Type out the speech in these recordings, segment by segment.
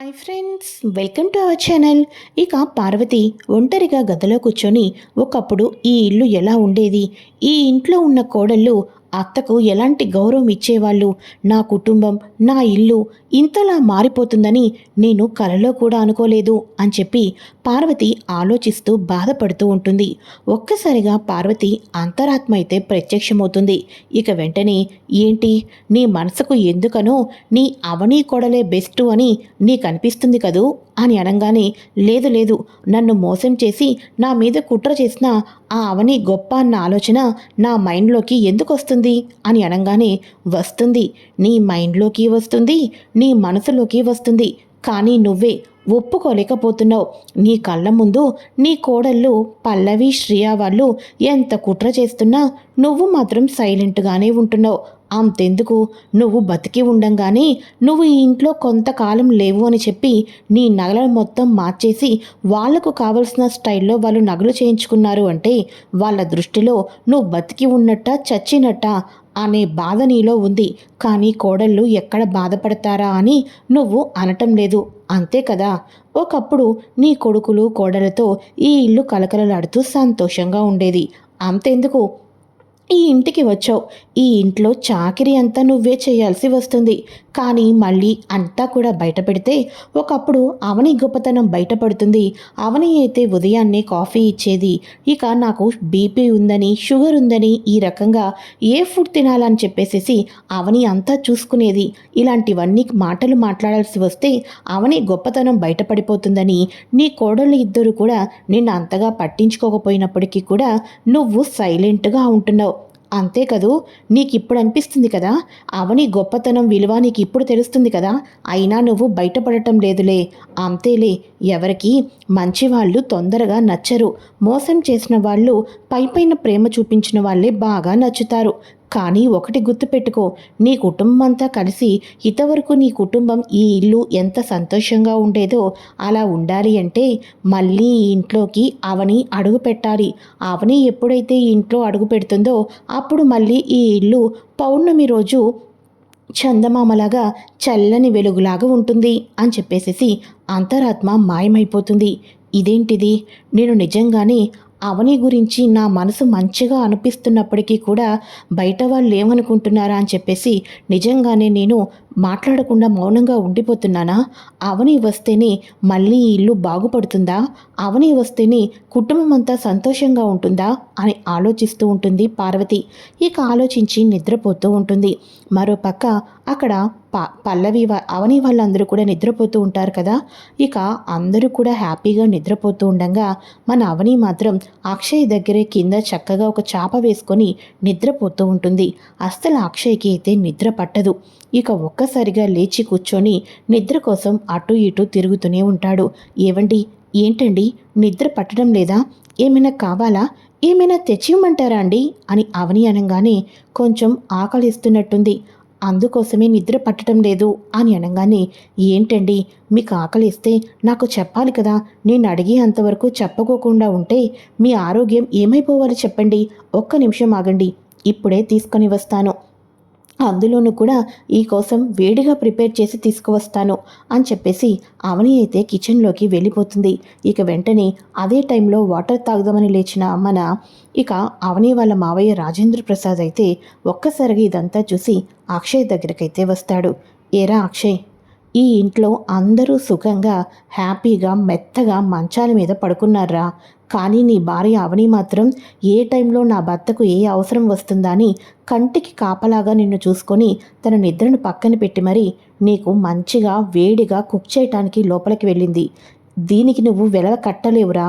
Hi friends welcome to our channel. ఇక పార్వతి ఒంటరిగా గదిలో కూర్చొని ఒకప్పుడు ఈ ఇల్లు ఎలా ఉండేది? ఈ ఇంట్లో ఉన్న కోడళ్ళు అత్తకు ఎలాంటి గౌరవం ఇచ్చేవాళ్ళు? నా కుటుంబం నా ఇల్లు ఇంతలా మారిపోతుందని నేను కలలో కూడా అనుకోలేదు అని చెప్పి పార్వతి ఆలోచిస్తూ బాధపడుతూ ఉంటుంది. ఒక్కసారిగా పార్వతి అంతరాత్మ అయితే ప్రత్యక్షమవుతుంది. ఇక వెంటనే ఏంటి? నీ మనసుకు ఎందుకనో నీ అవనీ కొడలే బెస్ట్ అని నీకు అనిపిస్తుంది కదూ? అని అనగానే లేదు లేదు. నన్ను మోసం చేసి నా మీద కుట్ర చేసిన ఆ అవని గొప్ప అన్న ఆలోచన నా మైండ్లోకి ఎందుకు వస్తుంది అని అనగానే వస్తుంది. నీ మైండ్లోకి వస్తుంది నీ మనసులోకి వస్తుంది. కానీ నువ్వే ఒప్పుకోలేకపోతున్నావు. నీ కళ్ళ ముందు నీ కోడళ్ళు పల్లవి శ్రియా వాళ్ళు ఎంత కుట్ర చేస్తున్నా నువ్వు మాత్రం సైలెంట్గానే ఉంటున్నావు. అంతెందుకు? నువ్వు బతికి ఉండంగానే నువ్వు ఈ ఇంట్లో కొంతకాలం లేవు అని చెప్పి నీ నగలను మొత్తం మార్చేసి వాళ్ళకు కావలసిన స్టైల్లో వాళ్ళు నగలు చేయించుకున్నారు అంటే వాళ్ళ దృష్టిలో నువ్వు బతికి ఉన్నట్ట చచ్చినట్ట అనే బాధ నీలో ఉంది. కానీ కోడళ్ళు ఎక్కడ బాధపడతారా అని నువ్వు అనటం లేదు. అంతే కదా? ఒకప్పుడు నీ కొడుకులు కోడలతో ఈ ఇల్లు కలకలలాడుతూ సంతోషంగా ఉండేది. అంతెందుకు? ఈ ఇంటికి వచ్చావు. ఈ ఇంట్లో చాకిరి అంతా నువ్వే చేయాల్సి వస్తుంది. కానీ మళ్ళీ అంతా కూడా బయట పెడితే ఒకప్పుడు అవని గొప్పతనం బయటపడుతుంది. అవని అయితే ఉదయాన్నే కాఫీ ఇచ్చేది. ఇక నాకు బీపీ ఉందని షుగర్ ఉందని ఈ రకంగా ఏ ఫుడ్ తినాలని చెప్పేసేసి అవని అంతా చూసుకునేది. ఇలాంటివన్నీ మాటలు మాట్లాడాల్సి వస్తే అవని గొప్పతనం బయటపడిపోతుందని నీ కోడళ్ళు ఇద్దరు కూడా నిన్ను అంతగా పట్టించుకోకపోయినప్పటికీ కూడా నువ్వు సైలెంట్గా ఉంటున్నావు. అంతే కదూ? నీకు ఇప్పుడు అనిపిస్తుంది కదా? అవని గొప్పతనం విలువ నీకు ఇప్పుడు తెలుస్తుంది కదా? అయినా నువ్వు బయటపడటం లేదులే. అంతేలే ఎవరికి మంచి వాళ్ళు తొందరగా నచ్చరు. మోసం చేసిన వాళ్ళు పైపైన ప్రేమ చూపించిన వాళ్ళే బాగా నచ్చుతారు. కానీ ఒకటి గుర్తుపెట్టుకో నీ కుటుంబం అంతా కలిసి ఇంతవరకు నీ కుటుంబం ఈ ఇల్లు ఎంత సంతోషంగా ఉండేదో అలా ఉండాలి అంటే మళ్ళీ ఈ ఇంట్లోకి అవని అడుగు పెట్టాలి. అవని ఎప్పుడైతే ఈ ఇంట్లో అడుగు పెడుతుందో అప్పుడు మళ్ళీ ఈ ఇల్లు పౌర్ణమి రోజు చందమామలాగా చల్లని వెలుగులాగా ఉంటుంది అని చెప్పేసేసి అంతరాత్మ మాయమైపోతుంది. ఇదేంటిది? నేను నిజంగానే అవని గురించి నా మనసు మంచిగా అనిపిస్తున్నప్పటికీ కూడా బయట వాళ్ళు ఏమనుకుంటున్నారా అని చెప్పేసి నిజంగానే నేను మాట్లాడకుండా మౌనంగా ఉండిపోతున్నానా? అవని వస్తేనే మళ్ళీ ఈ ఇల్లు బాగుపడుతుందా? అవని వస్తేనే కుటుంబం అంతా సంతోషంగా ఉంటుందా? అని ఆలోచిస్తూ ఉంటుంది పార్వతి. ఇక ఆలోచించి నిద్రపోతూ ఉంటుంది. మరోపక్క అక్కడ ప పల్లవి అవని వాళ్ళందరూ కూడా నిద్రపోతూ ఉంటారు కదా. ఇక అందరూ కూడా హ్యాపీగా నిద్రపోతూ ఉండగా మన అవని మాత్రం అక్షయ్ దగ్గరే కింద చక్కగా ఒక చాప వేసుకొని నిద్రపోతూ ఉంటుంది. అస్సలు అక్షయ్కి అయితే నిద్ర పట్టదు. ఇక ఒక్కసారిగా లేచి కూర్చొని నిద్ర కోసం అటు ఇటు తిరుగుతూనే ఉంటాడు. ఏవండి? ఏంటండి? నిద్ర పట్టడం లేదా? ఏమైనా కావాలా? ఏమైనా తెచ్చివ్వమంటారా అండి? అని అవని అనగానే కొంచెం ఆకలిస్తున్నట్టుంది. అందుకోసమే నిద్ర పట్టడం లేదు అని అనగానే ఏంటండి? మీకు ఆకలిస్తే నాకు చెప్పాలి కదా. నేను అడిగే అంతవరకు చెప్పకోకుండా ఉంటే మీ ఆరోగ్యం ఏమైపోవాలి చెప్పండి. ఒక్క నిమిషం ఆగండి. ఇప్పుడే తీసుకొని వస్తాను. అందులోనూ కూడా ఈ కోసం వేడిగా ప్రిపేర్ చేసి తీసుకువస్తాను అని చెప్పేసి అవని అయితే కిచెన్లోకి వెళ్ళిపోతుంది. ఇక వెంటనే అదే టైంలో వాటర్ తాగుదామని లేచిన మన ఇక అవని వాళ్ళ మావయ్య రాజేంద్ర ప్రసాద్ అయితే ఒక్కసారిగా ఇదంతా చూసి అక్షయ్ దగ్గరకైతే వస్తాడు. ఏరా అక్షయ్ ఈ ఇంట్లో అందరూ సుఖంగా హ్యాపీగా మెత్తగా మంచాల మీద పడుకున్నారా? కానీ నీ భార్య అవని మాత్రం ఏ టైంలో నా భర్తకు ఏ అవసరం వస్తుందా అని కంటికి కాపలాగా నిన్ను చూసుకొని తన నిద్రను పక్కన పెట్టి మరీ నీకు మంచిగా వేడిగా కుక్ చేయటానికి లోపలికి వెళ్ళింది. దీనికి నువ్వు వెలవ కట్టలేవురా.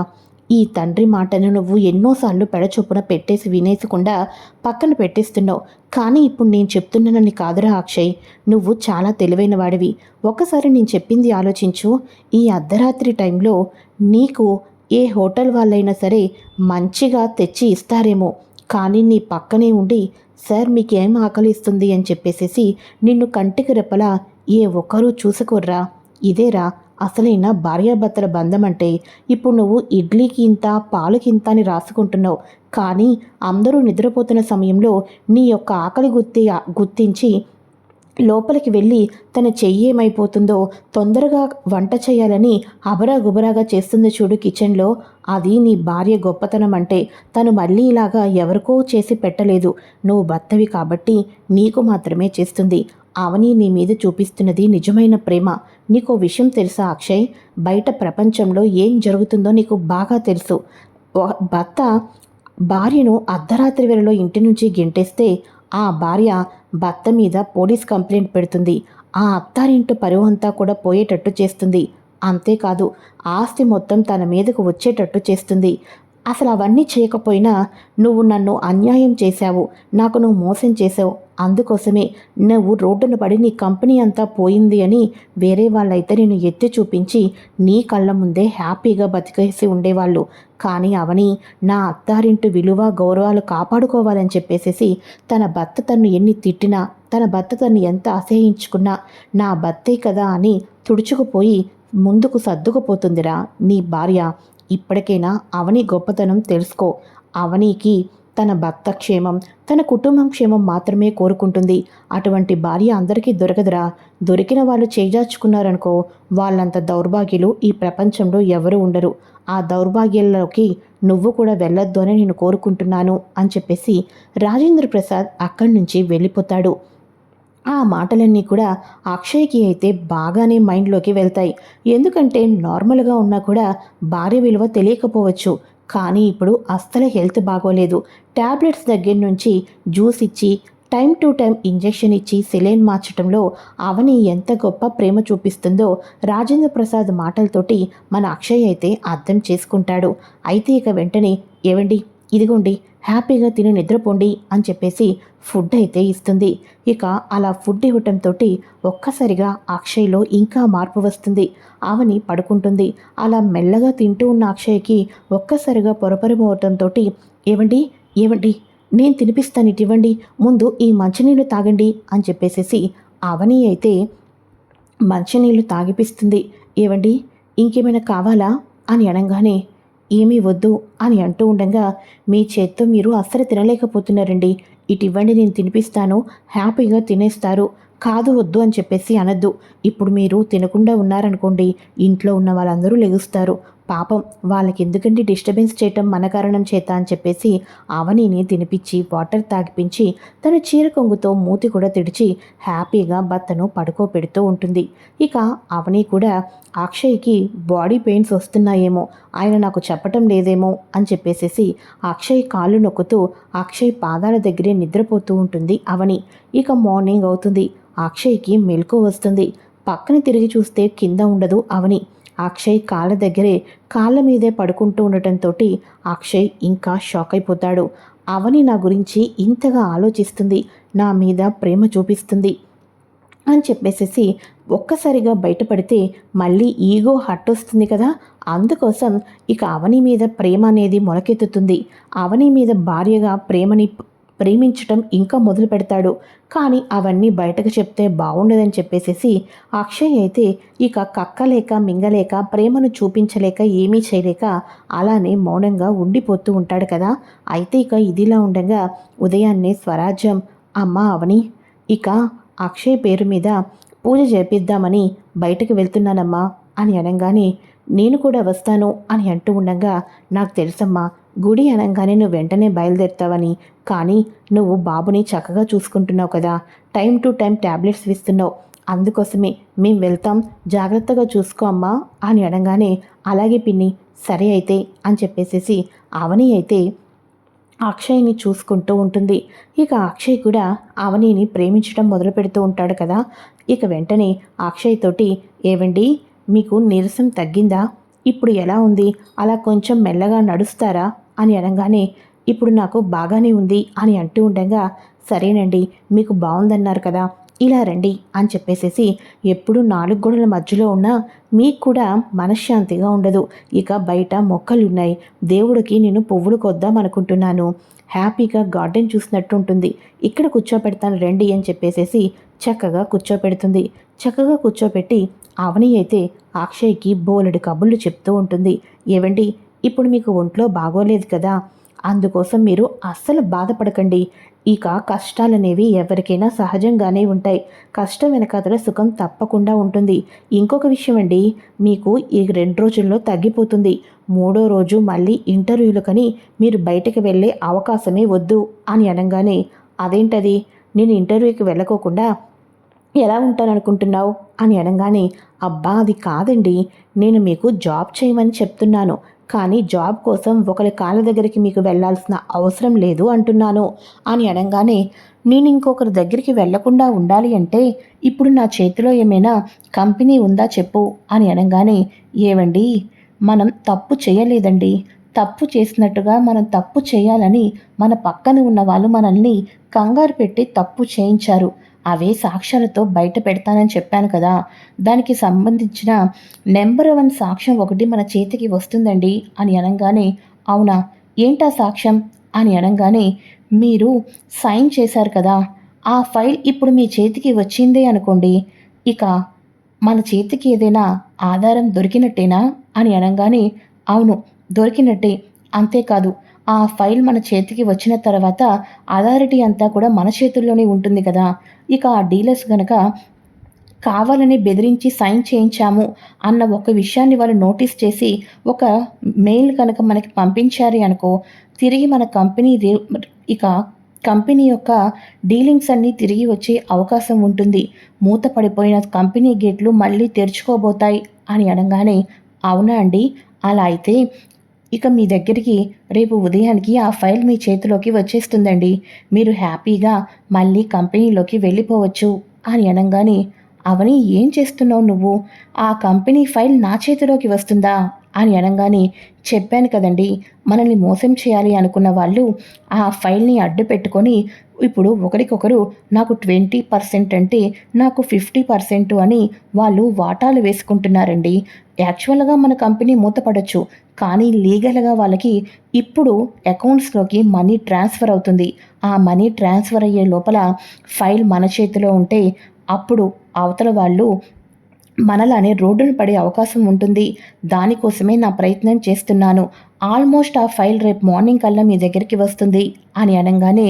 ఈ తండ్రి మాటను నువ్వు ఎన్నోసార్లు పెడచొప్పున పెట్టేసి వినేసకుండా పక్కన పెట్టేస్తున్నావు. కానీ ఇప్పుడు నేను చెప్తున్నానని కాదురా అక్షయ్. నువ్వు చాలా తెలివైన వాడివి. ఒకసారి నేను చెప్పింది ఆలోచించు. ఈ అర్ధరాత్రి టైంలో నీకు ఏ హోటల్ వాళ్ళైనా సరే మంచిగా తెచ్చి ఇస్తారేమో. కానీ నీ పక్కనే ఉండి సార్ మీకేం ఆకలిస్తుంది? అని చెప్పేసేసి నిన్ను కంటికి రెప్పలా ఏ ఒక్కరూ చూసుకోర్రా. ఇదేరా అసలైన భార్యాభర్తల బంధం అంటే ఇప్పుడు నువ్వు ఇడ్లీకి ఇంత పాలకి ఇంత అని రాసుకుంటున్నావు. కానీ అందరూ నిద్రపోతున్న సమయంలో నీ యొక్క ఆకలి గుర్తి గుర్తించి లోపలికి వెళ్ళి తన చెయ్యి ఏమైపోతుందో తొందరగా వంట చేయాలని అబరా గుబరాగా చేస్తుంది చూడు కిచెన్లో. అది నీ భార్య గొప్పతనం అంటే తను మళ్ళీ ఇలాగా ఎవరికో చేసి పెట్టలేదు. నువ్వు భర్తవి కాబట్టి నీకు మాత్రమే చేస్తుంది. అవని నీ మీద చూపిస్తున్నది నిజమైన ప్రేమ. నీకు విషయం తెలుసా అక్షయ్? బయట ప్రపంచంలో ఏం జరుగుతుందో నీకు బాగా తెలుసు. భర్త భార్యను అర్ధరాత్రి వేళలో ఇంటి నుంచి గెంటేస్తే ఆ భార్య భర్త మీద పోలీస్ కంప్లైంట్ పెడుతుంది. ఆ అత్తారింటి పరువు అంతా కూడా పోయేటట్టు చేస్తుంది. అంతేకాదు ఆస్తి మొత్తం తన మీదకు వచ్చేటట్టు చేస్తుంది. అసలు అవన్నీ చేయకపోయినా నువ్వు నన్ను అన్యాయం చేశావు. నాకు నువ్వు మోసం చేసావు అందుకోసమే నువ్వు రోడ్డున పడి నీ కంపెనీ అంతా పోయింది అని వేరే వాళ్ళైతే నేను ఎత్తి చూపించి నీ కళ్ళ ముందే హ్యాపీగా బతికేసి ఉండేవాళ్ళు. కానీ అవని నా అత్తారింటి విలువ గౌరవాలు కాపాడుకోవాలని చెప్పేసేసి తన భర్త తను ఎన్ని తిట్టినా తన భర్త తను ఎంత అసహించుకున్నా నా భర్తే కదా అని తుడుచుకుపోయి ముందుకు సర్దుకుపోతుందిరా నీ భార్య. ఇప్పటికైనా అవని గొప్పతనం తెలుసుకో. అవనీకి తన భర్త క్షేమం తన కుటుంబం క్షేమం మాత్రమే కోరుకుంటుంది. అటువంటి భార్య అందరికీ దొరకదురా. దొరికిన వాళ్ళు చేజార్చుకున్నారనుకో వాళ్ళంత దౌర్భాగ్యులు ఈ ప్రపంచంలో ఎవరు ఉండరు. ఆ దౌర్భాగ్యాల్లోకి నువ్వు కూడా వెళ్ళొద్దు అని నేను కోరుకుంటున్నాను అని చెప్పేసి రాజేంద్ర ప్రసాద్ అక్కడి నుంచి వెళ్ళిపోతాడు. ఆ మాటలన్నీ కూడా అక్షయ్కి అయితే బాగానే మైండ్లోకి వెళ్తాయి. ఎందుకంటే నార్మల్గా ఉన్నా కూడా భార్య విలువ తెలియకపోవచ్చు. కానీ ఇప్పుడు అస్సలు హెల్త్ బాగోలేదు. ట్యాబ్లెట్స్ దగ్గర నుంచి జ్యూస్ ఇచ్చి టైం టు టైం ఇంజెక్షన్ ఇచ్చి సెలైన్ మార్చడంలో అవని ఎంత గొప్ప ప్రేమ చూపిస్తుందో రాజేంద్ర ప్రసాద్ మాటలతోటి మన అక్షయ్ అయితే అర్థం చేసుకుంటాడు. అయితే ఇక వెంటనే ఏవండి? ఇదిగోండి హ్యాపీగా తిని నిద్రపోండి అని చెప్పేసి ఫుడ్ అయితే ఇస్తుంది. ఇక అలా ఫుడ్ ఇవ్వటంతో ఒక్కసారిగా అక్షయ్లో ఇంకా మార్పు వస్తుంది. ఆవని పడుకుంటుంది. అలా మెల్లగా తింటూ ఉన్న అక్షయ్కి ఒక్కసారిగా పొరపరిపోవటంతో ఏవండి ఏవండి నేను తినిపిస్తాను ఇటు ఇవ్వండి ముందు ఈ మంచినీళ్ళు తాగండి అని చెప్పేసేసి అవని అయితే మంచినీళ్ళు తాగిపిస్తుంది. ఏవండి ఇంకేమైనా కావాలా? అని అనగానే ఏమీ వద్దు అని అంటూ ఉండగా మీ చేత్తో మీరు అస్సలు తినలేకపోతున్నారండి. ఇటు ఇవ్వండి నేను తినిపిస్తాను హ్యాపీగా తినేస్తారు. కాదు వద్దు అని చెప్పేసి అనద్దు. ఇప్పుడు మీరు తినకుండా ఉన్నారనుకోండి ఇంట్లో ఉన్న వాళ్ళందరూ లెగుస్తారు. పాపం వాళ్ళకి ఎందుకంటే డిస్టర్బెన్స్ చేయటం మన కారణం చేత అని చెప్పేసి ఆవనిని తినిపించి వాటర్ తాగిపించి తన చీర కొంగుతో మూతి కూడా తెడిచి హ్యాపీగా భర్తను పడుకోబెడుతూ ఉంటుంది. ఇక అవని కూడా అక్షయ్కి బాడీ పెయిన్స్ వస్తున్నాయేమో ఆయన నాకు చెప్పటం లేదేమో అని చెప్పేసేసి అక్షయ్ కాళ్ళు నొక్కుతూ అక్షయ్ పాదాల దగ్గరే నిద్రపోతూ ఉంటుంది అవని. ఇక మార్నింగ్ అవుతుంది. అక్షయ్కి మెలకు వస్తుంది. పక్కన తిరిగి చూస్తే కింద ఉండదు అవని. అక్షయ్ కాళ్ళ దగ్గరే కాళ్ళ మీదే పడుకుంటూ ఉండటంతో అక్షయ్ ఇంకా షాక్ అయిపోతాడు. అవని నా గురించి ఇంతగా ఆలోచిస్తుంది. నా మీద ప్రేమ చూపిస్తుంది అని చెప్పేసేసి ఒక్కసారిగా బయటపడితే మళ్ళీ ఈగో హట్ వస్తుంది కదా. అందుకోసం ఇక అవని మీద ప్రేమ అనేది మొలకెత్తుతుంది. అవని మీద భార్యగా ప్రేమని ప్రేమించటం ఇంకా మొదలు పెడతాడు. కానీ అవన్నీ బయటకు చెప్తే బాగుండదని చెప్పేసేసి అక్షయ్ అయితే ఇక కక్కలేక మింగలేక ప్రేమను చూపించలేక ఏమీ చేయలేక అలానే మౌనంగా ఉండిపోతూ ఉంటాడు కదా. అయితే ఇక ఇదిలా ఉండగా ఉదయాన్నే స్వరాజ్యం అమ్మ అవని ఇక అక్షయ్ పేరు మీద పూజ చేపిద్దామని బయటకు వెళ్తున్నానమ్మా అని అనగానే నేను కూడా వస్తాను అని అంటూ ఉండగా నాకు తెలుసమ్మా గుడి అనగానే నువ్వు వెంటనే బయలుదేరుతావని. కానీ నువ్వు బాబుని చక్కగా చూసుకుంటున్నావు కదా. టైం టు టైం ట్యాబ్లెట్స్ ఇస్తున్నావు. అందుకోసమే మేం వెళ్తాం. జాగ్రత్తగా చూసుకో అమ్మా అని అనగానే అలాగే పిన్ని సరే అయితే అని చెప్పేసేసి అవని అయితే అక్షయ్ని చూసుకుంటూ ఉంటుంది. ఇక అక్షయ్ కూడా అవనిని ప్రేమించడం మొదలు పెడుతూ ఉంటాడు కదా. ఇక వెంటనే అక్షయ్ తోటి ఏవండి మీకు నీరసం తగ్గిందా? ఇప్పుడు ఎలా ఉంది? అలా కొంచెం మెల్లగా నడుస్తారా? అని అనగానే ఇప్పుడు నాకు బాగానే ఉంది అని అంటూ ఉండగా సరేనండి మీకు బాగుందన్నారు కదా ఇలా రండి అని చెప్పేసేసి ఎప్పుడు నాలుగు గోడల మధ్యలో ఉన్నా మీకు కూడా మనశ్శాంతిగా ఉండదు. ఇక బయట మొక్కలున్నాయి. దేవుడికి నేను పువ్వులు కొద్దాం అనుకుంటున్నాను. హ్యాపీగా గార్డెన్ చూసినట్టు ఉంటుంది. ఇక్కడ కూర్చోపెడతాను రండి అని చెప్పేసేసి చక్కగా కూర్చోపెడుతుంది. చక్కగా కూర్చోపెట్టి అవని అయితే అక్షయ్కి బోలెడు కబుర్లు చెప్తూ ఉంటుంది. ఏవండి ఇప్పుడు మీకు ఒంట్లో బాగోలేదు కదా అందుకోసం మీరు అస్సలు బాధపడకండి. ఇక కష్టాలనేవి ఎవరికైనా సహజంగానే ఉంటాయి. కష్టం వెనకాతల సుఖం తప్పకుండా ఉంటుంది. ఇంకొక విషయం అండి మీకు ఈ రెండు రోజుల్లో తగ్గిపోతుంది. మూడో రోజు మళ్ళీ ఇంటర్వ్యూలకని మీరు బయటకు వెళ్ళే అవకాశమే వద్దు అని అనగానే అదేంటది? నేను ఇంటర్వ్యూకి వెళ్ళకోకుండా ఎలా ఉంటాననుకుంటున్నావు? అని అనగానే అబ్బా అది కాదండి. నేను మీకు జాబ్ చేయమని చెప్తున్నాను. కానీ జాబ్ కోసం ఒకరి కాళ్ళ దగ్గరికి మీకు వెళ్ళాల్సిన అవసరం లేదు అంటున్నాను. అని అనగానే నేను ఇంకొకరి దగ్గరికి వెళ్ళకుండా ఉండాలి అంటే ఇప్పుడు నా చేతిలో ఏమైనా కంపెనీ ఉందా చెప్పు అని అనగానే ఏవండి? మనం తప్పు చేయలేదండి. తప్పు చేసినట్టుగా మనం తప్పు చేయాలని మన పక్కన ఉన్న వాళ్ళు మనల్ని కంగారు పెట్టి తప్పు చేయించారు. అవే సాక్ష్యాలతో బయట పెడతానని చెప్పాను కదా. దానికి సంబంధించిన నెంబర్ వన్ సాక్ష్యం ఒకటి మన చేతికి వస్తుందండి అని అనగానే అవునా? ఏంటా సాక్ష్యం? అని అనగానే మీరు సైన్ చేశారు కదా. ఆ ఫైల్ ఇప్పుడు మీ చేతికి వచ్చిందే అనుకోండి. ఇక మన చేతికి ఏదైనా ఆధారం దొరికినట్టేనా? అని అనగానే అవును దొరికినట్టే. అంతేకాదు ఆ ఫైల్ మన చేతికి వచ్చిన తర్వాత అథారిటీ అంతా కూడా మన చేతుల్లోనే ఉంటుంది కదా. ఇక ఆ డీలర్స్ గనక కావాలని బెదిరించి సైన్ చేయించాము అన్న ఒక విషయాన్ని వాళ్ళు నోటీస్ చేసి ఒక మెయిల్ కనుక మనకి పంపించారు అనుకో తిరిగి మన కంపెనీ ఇక కంపెనీ యొక్క డీలింగ్స్ అన్నీ తిరిగి వచ్చే అవకాశం ఉంటుంది. మూత పడిపోయిన కంపెనీ గేట్లు మళ్ళీ తెరుచుకోబోతాయి అని అనగానే అవునా అండి? అలా అయితే ఇక మీ దగ్గరికి రేపు ఉదయానికి ఆ ఫైల్ మీ చేతిలోకి వచ్చేస్తుందండి. మీరు హ్యాపీగా మళ్ళీ కంపెనీలోకి వెళ్ళిపోవచ్చు అని అనగానే అవని ఏం చేస్తున్నావు నువ్వు? ఆ కంపెనీ ఫైల్ నా చేతిలోకి వస్తుందా? అని అనగానే చెప్పాను కదండి మనల్ని మోసం చేయాలి అనుకున్న వాళ్ళు ఆ ఫైల్ని అడ్డు పెట్టుకొని ఇప్పుడు ఒకరికొకరు నాకు ట్వంటీ పర్సెంట్ అంటే నాకు ఫిఫ్టీ పర్సెంట్ అని వాళ్ళు వాటాలు వేసుకుంటున్నారండి. యాక్చువల్గా మన కంపెనీ మూతపడచ్చు కానీ లీగల్గా వాళ్ళకి ఇప్పుడు అకౌంట్స్లోకి మనీ ట్రాన్స్ఫర్ అవుతుంది. ఆ మనీ ట్రాన్స్ఫర్ అయ్యే లోపల ఫైల్ మన చేతిలో ఉంటే అప్పుడు అవతల వాళ్ళు మనలానే రోడ్డును పడే అవకాశం ఉంటుంది. దానికోసమే నా ప్రయత్నం చేస్తున్నాను. ఆల్మోస్ట్ ఆ ఫైల్ రేపు మార్నింగ్ కల్లా మీ దగ్గరికి వస్తుంది అని అనగానే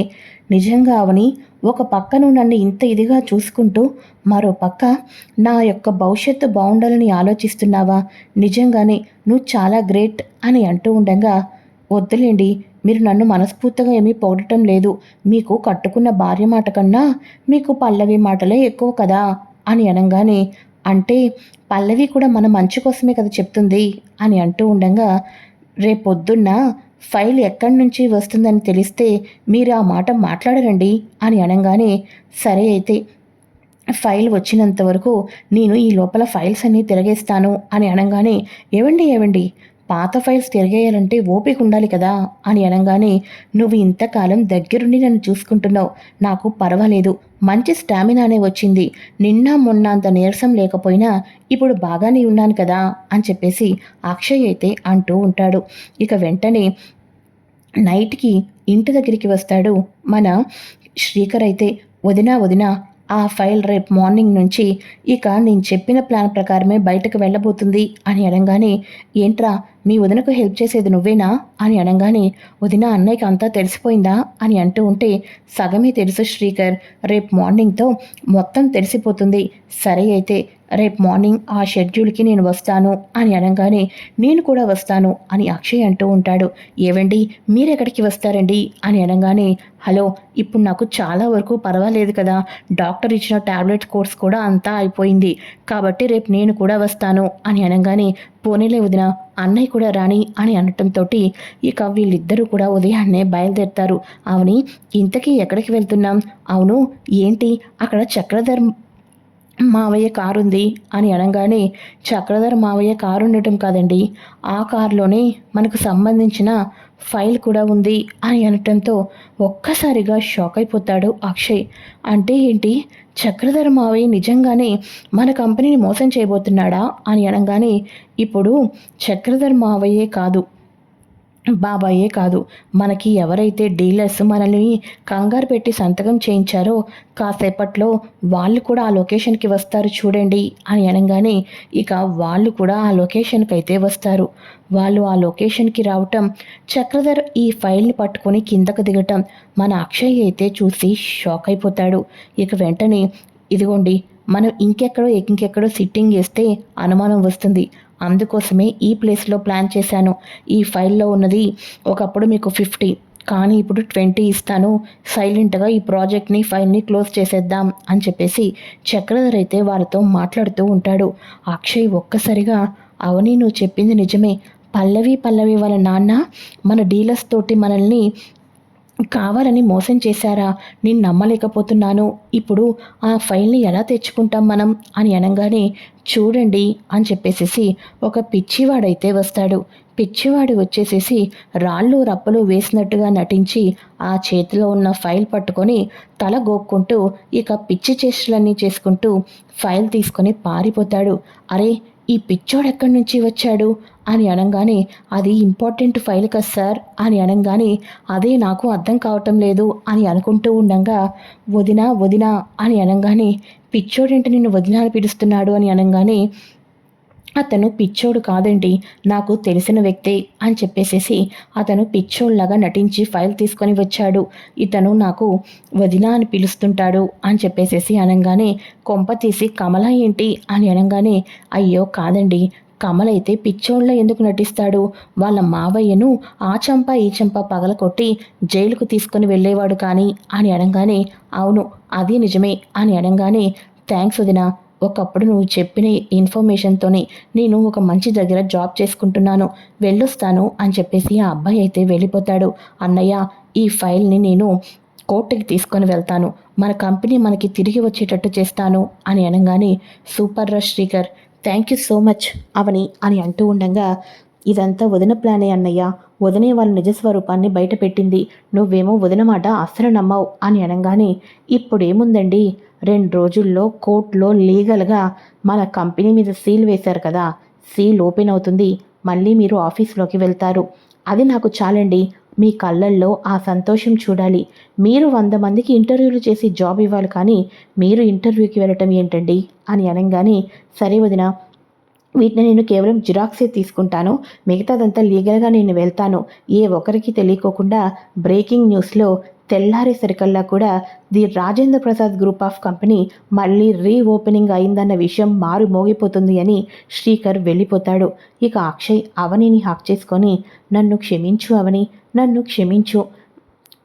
నిజంగా అవని ఒక పక్కను నన్ను ఇంత ఇదిగా చూసుకుంటూ మరో పక్క నా యొక్క భవిష్యత్తు బాగుండాలని ఆలోచిస్తున్నావా? నిజంగానే నువ్వు చాలా గ్రేట్ అని అంటూ ఉండగా వద్దులేండి మీరు నన్ను మనస్ఫూర్తిగా ఏమీ పొగడటం లేదు. మీకు కట్టుకున్న భార్య మాట కన్నా మీకు పల్లవి మాటలే ఎక్కువ కదా? అని అనగానే అంటే పల్లవి కూడా మన మంచి కోసమే కదా చెప్తుంది అని అంటూ ఉండగా రేపొద్దున్న ఫైల్ ఎక్కడి నుంచి వస్తుందని తెలిస్తే మీరు ఆ మాట మాట్లాడరండి అని అనగానే సరే అయితే ఫైల్ వచ్చినంత వరకు నేను ఈ లోపల ఫైల్స్ అన్నీ తిరగేస్తాను అని అనగానే ఏవండి ఏవండి? పాత ఫైల్స్ తిరిగేయాలంటే ఓపిక ఉండాలి కదా? అని అనగానే నువ్వు ఇంతకాలం దగ్గరుండి నన్ను చూసుకుంటున్నావు. నాకు పర్వాలేదు. మంచి స్టామినానే వచ్చింది. నిన్న మొన్న అంత నీరసం లేకపోయినా ఇప్పుడు బాగానే ఉన్నాను కదా? అని చెప్పేసి అక్షయ్ అయితే అంటూ ఉంటాడు. ఇక వెంటనే నైట్కి ఇంటి దగ్గరికి వస్తాడు మన శ్రీకర్ అయితే. వదినా వదినా ఆ ఫైల్ రేపు మార్నింగ్ నుంచి ఇక నేను చెప్పిన ప్లాన్ ప్రకారమే బయటకు వెళ్ళబోతుంది అని అనగానే ఏంట్రా మీ వదినకు హెల్ప్ చేసేది నువ్వేనా? అని అనగానే వదిన అన్నయ్యకి అంతా తెలిసిపోయిందా? అని అంటూ ఉంటే సగమే తెలుసు శ్రీకర్ రేపు మార్నింగ్తో మొత్తం తెలిసిపోతుంది. సరే అయితే రేపు మార్నింగ్ ఆ షెడ్యూల్కి నేను వస్తాను అని అనగానే నేను కూడా వస్తాను అని అక్షయ్ అంటూ ఉంటాడు. ఏవండి మీరెక్కడికి వస్తారండి? అని అనగానే హలో ఇప్పుడు నాకు చాలా వరకు పర్వాలేదు కదా డాక్టర్ ఇచ్చిన ట్యాబ్లెట్ కోర్స్ కూడా అంతా అయిపోయింది. కాబట్టి రేపు నేను కూడా వస్తాను అని అనగానే పోనీలే వదిన అన్నయ్య కూడా రాని అని అనటంతో ఇక వీళ్ళిద్దరూ కూడా ఉదయాన్నే బయలుదేరుతారు. అవుని ఇంతకీ ఎక్కడికి వెళ్తున్నాం? అవును ఏంటి? అక్కడ చక్రధర్ మావయ్య కారుంది అని అనగానే చక్రధర్ మావయ్య కారు ఉండటం కాదండి. ఆ కారులోనే మనకు సంబంధించిన ఫైల్ కూడా ఉంది అని అనటంతో ఒక్కసారిగా షాక్ అయిపోతాడు అక్షయ్. అంటే ఏంటి? చక్రధర్ మావయ్య నిజంగానే మన కంపెనీని మోసం చేయబోతున్నాడా? అని అనగానే ఇప్పుడు చక్రధర్ మావయ్యే కాదు. బాబాయే కాదు. మనకి ఎవరైతే డీలర్స్ మనల్ని కంగారు పెట్టి సంతకం చేయించారో కాసేపట్లో వాళ్ళు కూడా ఆ లొకేషన్కి వస్తారు చూడండి అని అనగానే ఇక వాళ్ళు కూడా ఆ లొకేషన్కి అయితే వస్తారు. వాళ్ళు ఆ లొకేషన్కి రావటం చక్రధర్ ఈ ఫైల్ని పట్టుకొని కిందకు దిగటం మన అక్షయ్ అయితే చూసి షాక్ అయిపోతాడు. ఇక వెంటనే ఇదిగోండి మనం ఇంకెక్కడో ఇంకెక్కడో సిట్టింగ్ చేస్తే అనుమానం వస్తుంది. అందుకోసమే ఈ ప్లేస్లో ప్లాన్ చేశాను. ఈ ఫైల్లో ఉన్నది ఒకప్పుడు మీకు ఫిఫ్టీ కానీ ఇప్పుడు ట్వంటీ ఇస్తాను. సైలెంట్గా ఈ ప్రాజెక్ట్ని ఫైల్ని క్లోజ్ చేసేద్దాం అని చెప్పేసి చక్రధర్ అయితే వారితో మాట్లాడుతూ ఉంటాడు. అక్షయ్ ఒక్కసారిగా అవని నువ్వు చెప్పింది నిజమే. పల్లవి పల్లవి వాళ్ళ నాన్న మన డీలర్స్ తోటి మనల్ని కావాలని మోసం చేశారా? నేను నమ్మలేకపోతున్నాను. ఇప్పుడు ఆ ఫైల్ని ఎలా తెచ్చుకుంటాం మనం? అని అనగానే చూడండి అని చెప్పేసేసి ఒక పిచ్చివాడైతే వస్తాడు. పిచ్చివాడు వచ్చేసేసి రాళ్ళు రప్పలు వేసినట్టుగా నటించి ఆ చేతిలో ఉన్న ఫైల్ పట్టుకొని తల గోక్కుంటూ ఇక పిచ్చి చేష్టలన్నీ చేసుకుంటూ ఫైల్ తీసుకొని పారిపోతాడు. అరే ఈ పిచ్చోడు ఎక్కడి నుంచి వచ్చాడు? అని అనగానే అది ఇంపార్టెంట్ ఫైల్ కదా సార్? అని అనగానే అదే నాకు అర్థం కావటం లేదు అని అనుకుంటూ ఉండగా వదినా వదినా అని అనగానే పిచ్చోడేంటి నిన్ను వదినా అని పిలుస్తున్నాడు అని అనగానే అతను పిచ్చోడు కాదండి నాకు తెలిసిన వ్యక్తే అని చెప్పేసేసి అతను పిచ్చోళ్ళలాగా నటించి ఫైల్ తీసుకొని వచ్చాడు. ఇతను నాకు వదిన అని పిలుస్తుంటాడు అని చెప్పేసేసి అనగానే కొంప తీసి కమల ఏంటి అని అనగానే అయ్యో కాదండి కమలైతే పిచ్చోళ్ళ ఎందుకు నటిస్తాడు? వాళ్ళ మావయ్యను ఆ చంప ఈ చంప పగల కొట్టి జైలుకు తీసుకొని వెళ్ళేవాడు కానీ అని అనగానే అవును అది నిజమే అని అనగానే థ్యాంక్స్ వదినా ఒకప్పుడు నువ్వు చెప్పిన ఇన్ఫర్మేషన్తోనే నేను ఒక మంచి దగ్గర జాబ్ చేసుకుంటున్నాను వెళ్ళొస్తాను అని చెప్పేసి ఆ అబ్బాయి అయితే వెళ్ళిపోతాడు. అన్నయ్య ఈ ఫైల్ని నేను కోర్టుకి తీసుకొని వెళ్తాను. మన కంపెనీ మనకి తిరిగి వచ్చేటట్టు చేస్తాను అని అనగానే సూపర్ రా Srikar thank you so much Avani అని అంటూ ఉండగా ఇదంతా వదిన ప్లానే అన్నయ్య. వదినే వాళ్ళ నిజస్వరూపాన్ని బయట పెట్టింది నువ్వేమో వదిన మాట అస్సలు నమ్మవు అని అనగానే ఇప్పుడేముందండి? రెండు రోజుల్లో కోర్టులో లీగల్గా మన కంపెనీ మీద సీల్ వేశారు కదా. సీల్ ఓపెన్ అవుతుంది. మళ్ళీ మీరు ఆఫీస్లోకి వెళ్తారు. అది నాకు చాలండి. మీ కళ్ళల్లో ఆ సంతోషం చూడాలి. మీరు వంద మందికి ఇంటర్వ్యూలు చేసి జాబ్ ఇవ్వాలి కానీ మీరు ఇంటర్వ్యూకి వెళ్ళటం ఏంటండి? అని అనగానే సరే వదిన వీటిని నేను కేవలం జిరాక్సే తీసుకుంటాను. మిగతాదంతా లీగల్గా నేను వెళ్తాను. ఏ ఒక్కరికి తెలియకోకుండా బ్రేకింగ్ న్యూస్లో తెల్లారేసరికల్లా కూడా the Rajendra Prasad group of company మళ్ళీ రీఓపెనింగ్ అయిందన్న విషయం మారు మోగిపోతుంది అని శ్రీకర్ వెళ్ళిపోతాడు. ఇక అక్షయ్ అవనిని హాక్ చేసుకొని నన్ను క్షమించు అవని నన్ను క్షమించు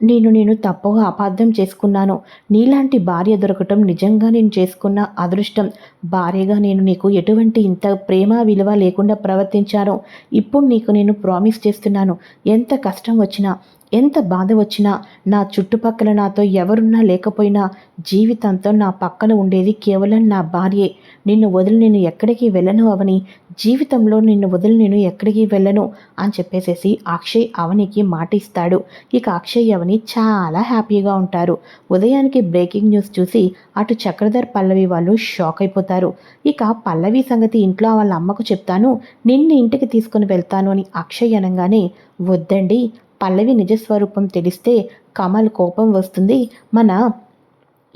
నేను నేను తప్పుగా అపార్థం చేసుకున్నాను. నీలాంటి భార్య దొరకటం నిజంగా నేను చేసుకున్న అదృష్టం. భార్యగా నేను నీకు ఎటువంటి ఇంత ప్రేమ విలువ లేకుండా ప్రవర్తించాను. ఇప్పుడు నీకు నేను ప్రామిస్ చేస్తున్నాను. ఎంత కష్టం వచ్చినా ఎంత బాధ వచ్చినా నా చుట్టుపక్కల నాతో ఎవరున్నా లేకపోయినా జీవితంతో నా పక్కన ఉండేది కేవలం నా భార్యే. నిన్ను వదిలి నేను ఎక్కడికి వెళ్ళను అవని జీవితంలో నిన్ను వదిలి నేను ఎక్కడికి వెళ్ళను అని చెప్పేసేసి అక్షయ్ అవనికి మాటిస్తాడు. ఇక అక్షయ్ అవని చాలా హ్యాపీగా ఉంటారు. ఉదయానికి బ్రేకింగ్ న్యూస్ చూసి అటు చక్రధర్ పల్లవి వాళ్ళు షాక్ అయిపోతారు. ఇక పల్లవి సంగతి ఇంట్లో వాళ్ళ అమ్మకు చెప్తాను నిన్ను ఇంటికి తీసుకుని వెళ్తాను అని అక్షయ్ అనగానే వద్దండి పల్లవి నిజస్వరూపం తెలిస్తే కమల్ కోపం వస్తుంది. మన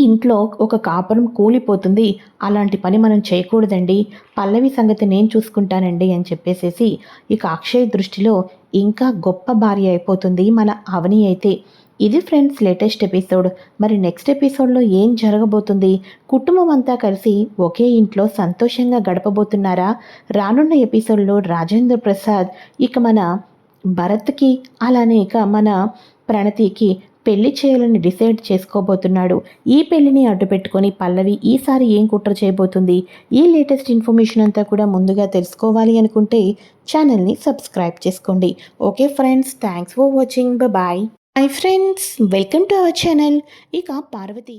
ఇంట్లో ఒక కాపురం కూలిపోతుంది. అలాంటి పని మనం చేయకూడదండి. పల్లవి సంగతి నేను చూసుకుంటానండి అని చెప్పేసేసి ఇక అక్షయ్ దృష్టిలో ఇంకా గొప్ప భార్య అయిపోతుంది మన అవని అయితే. ఇది ఫ్రెండ్స్ లేటెస్ట్ ఎపిసోడ్. మరి నెక్స్ట్ ఎపిసోడ్లో ఏం జరగబోతుంది? కుటుంబం అంతా కలిసి ఒకే ఇంట్లో సంతోషంగా గడపబోతున్నారా? రానున్న ఎపిసోడ్లో రాజేంద్ర ప్రసాద్ ఇక మన భరత్కి అలానే ఇక మన ప్రణతికి పెళ్ళి చేయాలని డిసైడ్ చేసుకోబోతున్నాడు. ఈ పెళ్ళిని అడ్డుపెట్టుకొని పల్లవి ఈసారి ఏం కుట్ర చేయబోతుంది? ఈ లేటెస్ట్ ఇన్ఫర్మేషన్ అంతా కూడా ముందుగా తెలుసుకోవాలి అనుకుంటే ఛానల్ని సబ్స్క్రైబ్ చేసుకోండి. Okay friends thanks for watching. Bye hi friends welcome to our channel. ఇక పార్వతి